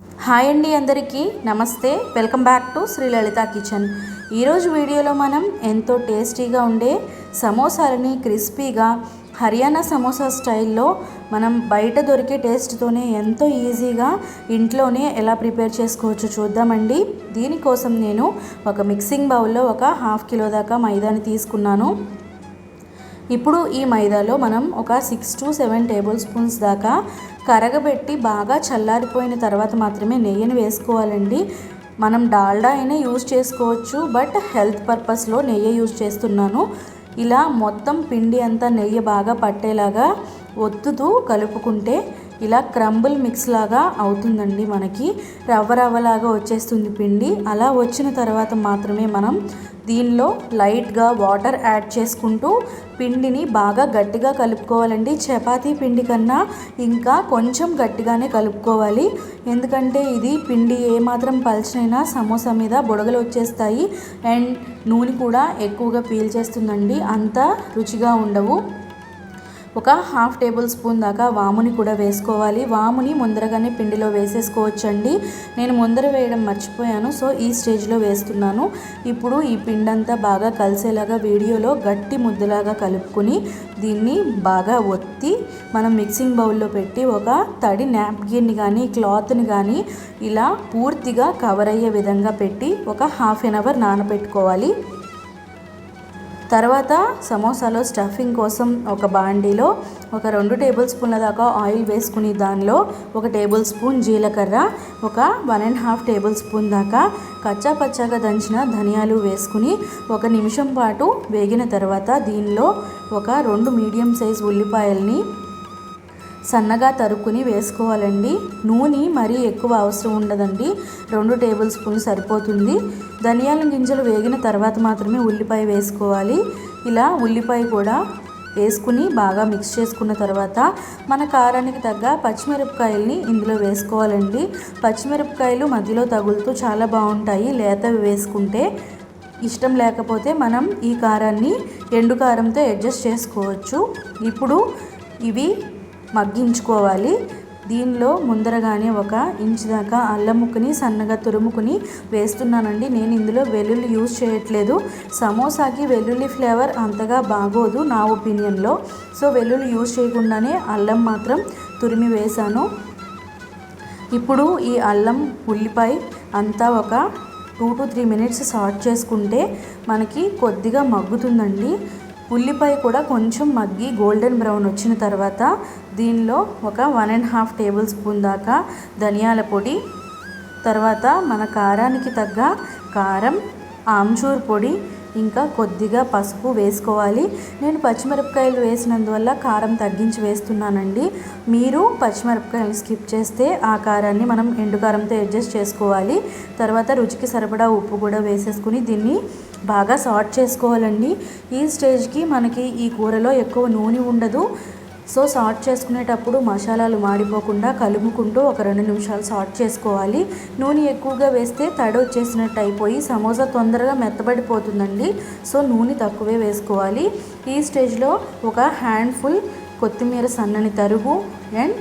Hi అండి అందరికీ. నమస్తే. Welcome back to Shri Lalitha kitchen. ఈరోజు వీడియోలో మనం ఎంతో టేస్టీగా ఉండే సమోసాలని క్రిస్పీగా హర్యానా సమోసా స్టైల్లో మనం బయట దొరికే టేస్ట్తోనే ఎంతో ఈజీగా ఇంట్లోనే ఎలా ప్రిపేర్ చేసుకోవచ్చు చూద్దామండి. దీనికోసం నేను ఒక మిక్సింగ్ బౌల్లో ఒక హాఫ్ కిలో దాకా మైదాని తీసుకున్నాను. ఇప్పుడు ఈ మైదాలో మనం ఒక six to seven tablespoons దాకా కరగబెట్టి బాగా చల్లారిపోయిన తర్వాత మాత్రమే నెయ్యిని వేసుకోవాలండి. మనం డాల్డా అయినా యూజ్ చేసుకోవచ్చు బట్ హెల్త్ పర్పస్లో నెయ్యి యూజ్ చేస్తున్నాను. ఇలా మొత్తం పిండి అంతా నెయ్యి బాగా పట్టేలాగా ఒత్తుతూ కలుపుకుంటే ఇలా క్రంబుల్ మిక్స్ లాగా అవుతుందండి మనకి. రవ్వ రవ్వలాగా వచ్చేస్తుంది పిండి. అలా వచ్చిన తర్వాత మాత్రమే మనం దీనిలో లైట్గా వాటర్ యాడ్ చేసుకుంటూ పిండిని బాగా గట్టిగా కలుపుకోవాలండి. చపాతీ పిండి కన్నా ఇంకా కొంచెం గట్టిగానే కలుపుకోవాలి. ఎందుకంటే ఇది పిండి ఏమాత్రం పలచనైనా సమోసా మీద బుడగలు వచ్చేస్తాయి. అండ్ నూనె కూడా ఎక్కువగా పీల్చేస్తుందండి. అంత రుచిగా ఉండవు. ఒక హాఫ్ టేబుల్ స్పూన్ దాకా వాముని కూడా వేసుకోవాలి. వాముని ముందరగానే పిండిలో వేసేసుకోవచ్చండి. నేను ముందర వేయడం మర్చిపోయాను సో ఈ స్టేజ్లో వేస్తున్నాను. ఇప్పుడు ఈ పిండంతా బాగా కలిసేలాగా వీడియోలో గట్టి ముద్దలాగా కలుపుకొని దీన్ని బాగా ఒత్తి మనం మిక్సింగ్ బౌల్లో పెట్టి ఒక తడి నాప్కిన్ని కానీ క్లాత్ని కానీ ఇలా పూర్తిగా కవర్ అయ్యే విధంగా పెట్టి ఒక హాఫ్ ఎన్ అవర్ నానబెట్టుకోవాలి తర్వాత సమోసాలో స్టఫింగ్ కోసం ఒక బాండీలో ఒక రెండు టేబుల్ స్పూన్ల దాకా ఆయిల్ వేసుకుని దానిలో ఒక టేబుల్ స్పూన్ జీలకర్ర ఒక one and half tablespoon దాకా కచ్చా పచ్చాగా దంచిన ధనియాలు వేసుకుని ఒక నిమిషం పాటు వేగిన తర్వాత దీనిలో ఒక రెండు మీడియం సైజ్ ఉల్లిపాయల్ని సన్నగా తరుక్కుని వేసుకోవాలండి. నూనె మరీ ఎక్కువ అవసరం ఉండదండి. రెండు టేబుల్ స్పూన్లు సరిపోతుంది. ధనియాల గింజలు వేగిన తర్వాత మాత్రమే ఉల్లిపాయ వేసుకోవాలి. ఇలా ఉల్లిపాయ కూడా వేసుకుని బాగా మిక్స్ చేసుకున్న తర్వాత మన కారానికి తగ్గ పచ్చిమిరపకాయల్ని ఇందులో వేసుకోవాలండి. పచ్చిమిరపకాయలు మధ్యలో తగులుతూ చాలా బాగుంటాయి. లేతవి వేసుకుంటే ఇష్టం లేకపోతే మనం ఈ కారాన్ని ఎండు కారంతో అడ్జస్ట్ చేసుకోవచ్చు. ఇప్పుడు ఇవి మగ్గించుకోవాలి. దీనిలో ముందరగానే ఒక ఇంచు దాకా అల్లం ముక్కని సన్నగా తురుముకుని వేస్తున్నానండి. నేను ఇందులో వెల్లుల్లి యూజ్ చేయట్లేదు. సమోసాకి వెల్లుల్లి ఫ్లేవర్ అంతగా బాగోదు నా ఒపీనియన్లో. సో వెల్లుల్లి యూజ్ చేయకుండానే అల్లం మాత్రం తురిమి వేశాను. ఇప్పుడు ఈ అల్లం ఉల్లిపాయ అంతా ఒక two to three minutes saute చేసుకుంటే మనకి కొద్దిగా మగ్గుతుందండి. ఉల్లిపాయ కూడా కొంచెం మగ్గి గోల్డెన్ బ్రౌన్ వచ్చిన తర్వాత దీనిలో ఒక one and half tablespoon దాకా ధనియాల పొడి తర్వాత మన కారానికి తగ్గ కారం ఆమ్చూర్ పొడి ఇంకా కొద్దిగా పసుపు వేసుకోవాలి. నేను పచ్చిమిరపకాయలు వేసినందువల్ల కారం తగ్గించి వేస్తున్నానండి. మీరు పచ్చిమిరపకాయలు స్కిప్ చేస్తే ఆ కారాన్ని మనం ఎండు కారంతో అడ్జస్ట్ చేసుకోవాలి. తర్వాత రుచికి సరిపడా ఉప్పు కూడా వేసేసుకుని దీన్ని బాగా సాట్ చేసుకోవాలండి. ఈ స్టేజ్కి మనకి ఈ కూరలో ఎక్కువ నూనె ఉండదు. సో సార్ట్ చేసుకునేటప్పుడు మసాలాలు మాడిపోకుండా కలుపుకుంటూ ఒక రెండు నిమిషాలు సార్ట్ చేసుకోవాలి. నూనె ఎక్కువగా వేస్తే తడి వచ్చేసినట్టు అయిపోయి సమోసా తొందరగా మెత్తబడిపోతుందండి. సో నూనె తక్కువే వేసుకోవాలి. ఈ స్టేజ్లో ఒక హ్యాండ్ఫుల్ కొత్తిమీర సన్నని తరుగు అండ్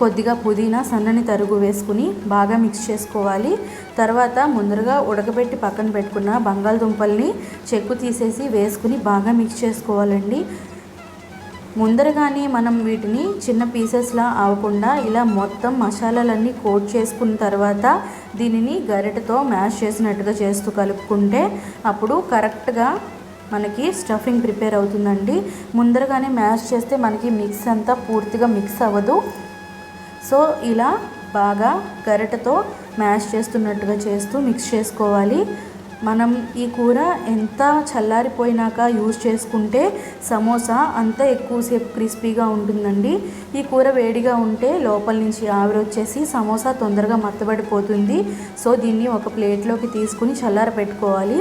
కొద్దిగా పుదీనా సన్నని తరుగు వేసుకుని బాగా మిక్స్ చేసుకోవాలి. తర్వాత ముందరగా ఉడకబెట్టి పక్కన పెట్టుకున్న బంగాళదుంపల్ని చెక్కు తీసేసి వేసుకుని బాగా మిక్స్ చేసుకోవాలండి. ముందరగానే మనం వీటిని చిన్న పీసెస్లా అవ్వకుండా ఇలా మొత్తం మసాలాలన్నీ కోట్ చేసుకున్న తర్వాత దీనిని గరిటతో మ్యాష్ చేసినట్టుగా చేస్తూ కలుపుకుంటే అప్పుడు కరెక్ట్గా మనకి స్టఫింగ్ ప్రిపేర్ అవుతుందండి. ముందరగానే మ్యాష్ చేస్తే మనకి మిక్స్ అంతా పూర్తిగా మిక్స్ అవ్వదు. సో ఇలా బాగా గరిటతో మ్యాష్ చేస్తున్నట్టుగా చేస్తూ మిక్స్ చేసుకోవాలి. మనం ఈ కూర ఎంత చల్లారిపోయినాక యూజ్ చేసుకుంటే సమోసా అంత ఎక్కువసేపు క్రిస్పీగా ఉంటుందండి. ఈ కూర వేడిగా ఉంటే లోపల నుంచి ఆవిరి వచ్చేసి సమోసా తొందరగా మత్తబడిపోతుంది. సో దీన్ని ఒక ప్లేట్లోకి తీసుకుని చల్లార పెట్టుకోవాలి.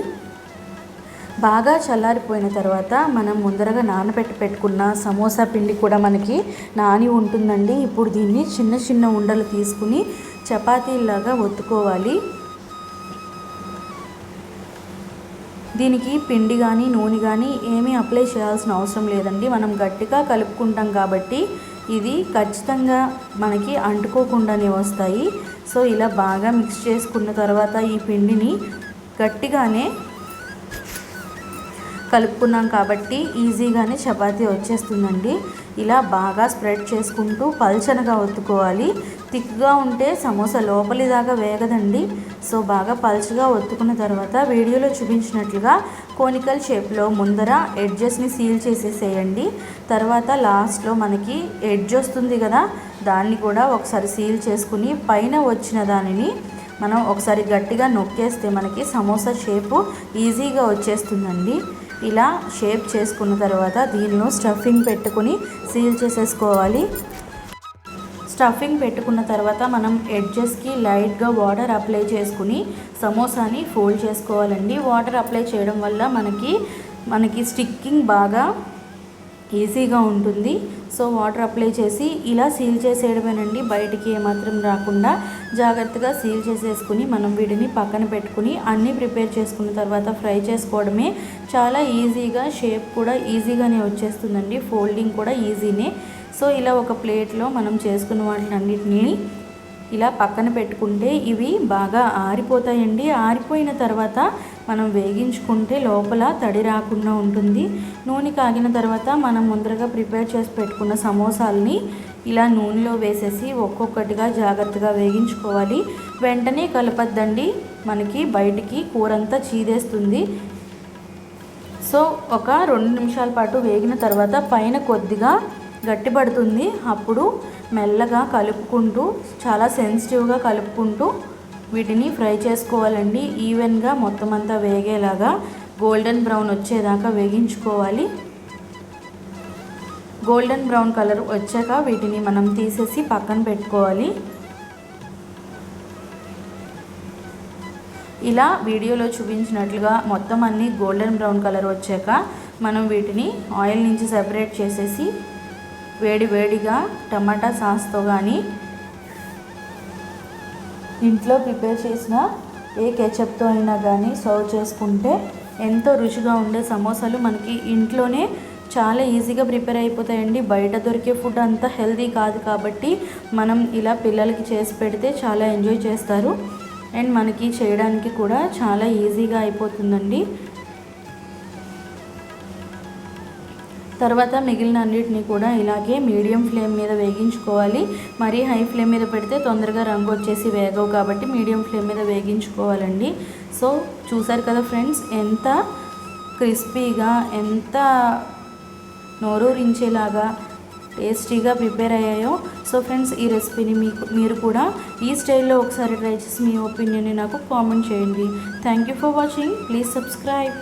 బాగా చల్లారిపోయిన తర్వాత మనం ముందరగా నానబెట్టి పెట్టుకున్న సమోసా పిండి కూడా మనకి నాని ఉంటుందండి. ఇప్పుడు దీన్ని చిన్న చిన్న ఉండలు తీసుకుని చపాతీలాగా ఒత్తుకోవాలి. దీనికి పిండి కానీ నూనె కానీ ఏమీ అప్లై చేయాల్సిన అవసరం లేదండి. మనం గట్టిగా కలుపుకుంటాం కాబట్టి ఇది ఖచ్చితంగా మనకి అంటుకోకుండానే వస్తాయి. సో ఇలా బాగా మిక్స్ చేసుకున్న తర్వాత ఈ పిండిని గట్టిగానే కలుపుకున్నాం కాబట్టి ఈజీగానే చపాతీ వచ్చేస్తుందండి. ఇలా బాగా స్ప్రెడ్ చేసుకుంటూ పల్చనగా ఒత్తుకోవాలి. థిక్గా ఉంటే సమోసా లోపలి దాకా వేగదండి. సో బాగా పల్చగా ఒత్తుకున్న తర్వాత వీడియోలో చూపించినట్లుగా కోనికల్ షేప్లో ముందర ఎడ్జెస్ని సీల్ చేసేసేయండి. తర్వాత లాస్ట్లో మనకి ఎడ్జ్ వస్తుంది కదా దాన్ని కూడా ఒకసారి సీల్ చేసుకుని పైన వచ్చిన దానిని మనం ఒకసారి గట్టిగా నొక్కేస్తే మనకి సమోసా షేపు ఈజీగా వచ్చేస్తుందండి. ఇలా షేప్ చేసుకున్న తర్వాత దీనిలో స్టఫింగ్ పెట్టుకుని సీల్ చేసేసుకోవాలి. స్టఫింగ్ పెట్టుకున్న తర్వాత మనం ఎడ్జెస్కి లైట్గా వాటర్ అప్లై చేసుకుని సమోసాని ఫోల్డ్ చేసుకోవాలండి. వాటర్ అప్లై చేయడం వల్ల మనకి మనకి స్టిక్కింగ్ బాగా ఈజీగా ఉంటుంది. సో వాటర్ అప్లై చేసి ఇలా సీల్ చేసేయడమేనండి. బయటికి ఏమాత్రం రాకుండా జాగ్రత్తగా సీల్ చేసేసుకుని మనం వీటిని పక్కన పెట్టుకుని అన్నీ ప్రిపేర్ చేసుకున్న తర్వాత ఫ్రై చేసుకోవడమే చాలా ఈజీగా షేప్ కూడా ఈజీగానే వచ్చేస్తుందండి. ఫోల్డింగ్ కూడా ఈజీనే. సో ఇలా ఒక ప్లేట్లో మనం చేసుకున్న వాటిని ఇలా పక్కన పెట్టుకుంటే ఇవి బాగా ఆరిపోతాయండి. ఆరిపోయిన తర్వాత మనం వేగించుకుంటే లోపల తడి రాకుండా ఉంటుంది. నూనె కాగిన తర్వాత మనం ముందరగా ప్రిపేర్ చేసి పెట్టుకున్న సమోసాలని ఇలా నూనెలో వేసేసి ఒక్కొక్కటిగా జాగ్రత్తగా వేగించుకోవాలి. వెంటనే కలపద్దండి. మనకి బయటికి కూరంతా చీదేస్తుంది. సో ఒక రెండు నిమిషాల పాటు వేగిన తర్వాత పైన కొద్దిగా గట్టిపడుతుంది. అప్పుడు మెల్లగా కలుపుకుంటూ చాలా సెన్సిటివ్గా కలుపుకుంటూ వీటిని ఫ్రై చేసుకోవాలండి. ఈవెన్గా మొత్తం అంతా వేగేలాగా గోల్డెన్ బ్రౌన్ వచ్చేదాకా వేగించుకోవాలి. గోల్డెన్ బ్రౌన్ కలర్ వచ్చాక వీటిని మనం తీసేసి పక్కన పెట్టుకోవాలి. ఇలా వీడియోలో చూపించినట్లుగా మొత్తం అన్నీ గోల్డెన్ బ్రౌన్ కలర్ వచ్చాక మనం వీటిని ఆయిల్ నుంచి సెపరేట్ చేసేసి వేడి వేడిగా టమాటా సాస్తో కానీ ఇంట్లో ప్రిపేర్ చేసిన ఏ కెచప్తో అయినా కానీ సర్వ్ చేసుకుంటే ఎంతో రుచిగా ఉండే సమోసాలు మనకి ఇంట్లోనే చాలా ఈజీగా ప్రిపేర్ అయిపోతాయండి. బయట దొరికే ఫుడ్ అంతా హెల్దీ కాదు కాబట్టి మనం ఇలా పిల్లలకి చేసి పెడితే చాలా ఎంజాయ్ చేస్తారు. అండ్ మనకి చేయడానికి కూడా చాలా ఈజీగా అయిపోతుందండి. తర్వాత మిగిలిన అన్నిటిని కూడా ఇలాగే మీడియం ఫ్లేమ్ మీద వేగించుకోవాలి. మరీ హై ఫ్లేమ్ మీద పెడితే తొందరగా రంగు వచ్చేసి వేగవు కాబట్టి మీడియం ఫ్లేమ్ మీద వేగించుకోవాలండి. సో చూసారు కదా ఫ్రెండ్స్ ఎంత క్రిస్పీగా ఎంత నోరూరించేలాగా టేస్టీగా ప్రిపేర్ అయ్యాయో. సో ఫ్రెండ్స్ ఈ రెసిపీని మీకు మీరు కూడా ఈ స్టైల్లో ఒకసారి ట్రై చేసి మీ ఒపీనియన్ని నాకు కామెంట్ చేయండి. Thank you for watching. Please subscribe.